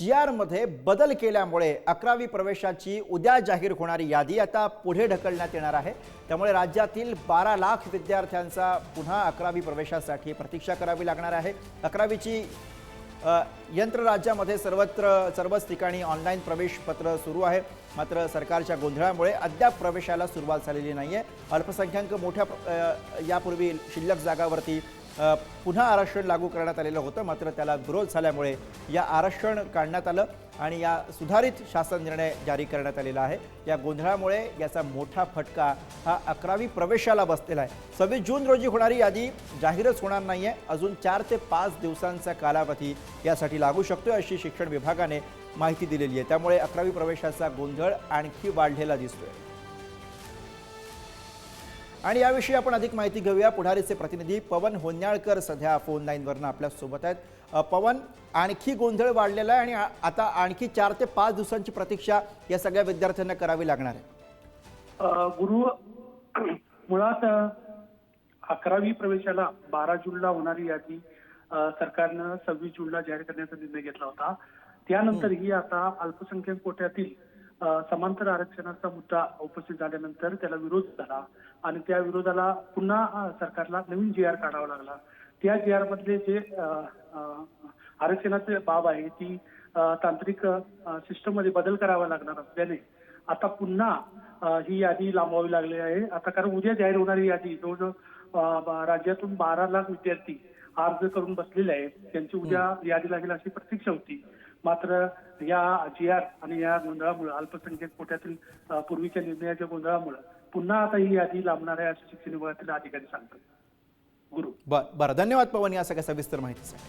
जी आरमध्ये बदल केल्यामुळे अकरावी प्रवेशाची उद्या जाहीर होणारी यादी आता पुढे ढकलण्यात येणार आहे. त्यामुळे राज्यातील बारा लाख विद्यार्थ्यांचा पुन्हा अकरावी प्रवेशासाठी प्रतीक्षा करावी लागणार आहे. अकरावीची यंत्रराज्यामध्ये यंत्र राज्यामध्ये सर्वत्र सर्वच ठिकाणी ऑनलाईन प्रवेशपत्र सुरू आहे. मात्र सरकारच्या गोंधळामुळे अद्याप प्रवेशाला सुरुवात झालेली नाही आहे अल्पसंख्याक मोठ्या प्र- यापूर्वी शिल्लक जागावरती पुन्हा आरक्षण लागू करण्यात आलेलं होतं मात्र त्याला विरोध झाल्यामुळे या आरक्षण काढण्यात आलं आणि या सुधारित शासन निर्णय जारी करण्यात आलेला आहे. या गोंधळामुळे याचा मोठा फटका हा अकरावी प्रवेशाला बसलेला आहे. सव्वीस जून रोजी होणारी यादी जाहीरच होणार नाही आहे अजून चार ते पाच दिवसांचा कालावधी यासाठी लागू शकतो अशी शिक्षण विभागाने माहिती दिलेली आहे. त्यामुळे अकरावी प्रवेशाचा गोंधळ आणखी वाढलेला दिसतोय. आणि याविषयी आपण अधिक माहिती घेऊया. पुढारीचे प्रतिनिधी पवन होन्याळकर सध्या फोन लाईनवरनं आपल्यासोबत आहेत. पवन आणखी गोंधळ वाढलेला आहे आणि आता आणखी चार ते पाच दिवसांची प्रतीक्षा या सगळ्या विद्यार्थ्यांना करावी लागणार आहे. गुरु मुळात अकरावी प्रवेशाला बारा जूनला होणारी यादी सरकारनं सव्वीस जूनला जाहीर करण्याचा निर्णय घेतला होता. त्यानंतरही आता अल्पसंख्याक कोट्यातील समांतर आरक्षणाचा मुद्दा उपस्थित झाल्यानंतर त्याला विरोध झाला आणि त्या विरोधाला पुन्हा सरकारला नवीन जी आर काढावा लागला. त्या जी आर मधले जे आरक्षणाची बाब आहे ती तांत्रिक सिस्टममध्ये बदल करावा लागणार असल्याने आता पुन्हा ही यादी लांबवावी लागली आहे. आता कारण उद्या जाहीर होणारी यादी जवळजवळ राज्यातून बारा लाख विद्यार्थी अर्ज करून बसलेले आहेत त्यांची उद्या यादी लागेल अशी प्रतीक्षा होती. मात्र या जी आर आणि या गोंधळामुळे अल्पसंख्याक कोट्यातील पूर्वीच्या निर्णयाच्या गोंधळामुळे पुन्हा आता ही यादी लांबणार आहे असं शिक्षण विभागातील अधिकारी सांगतात. गुरु. बरं. धन्यवाद पवन या सगळ्या सविस्तर माहितीसाठी.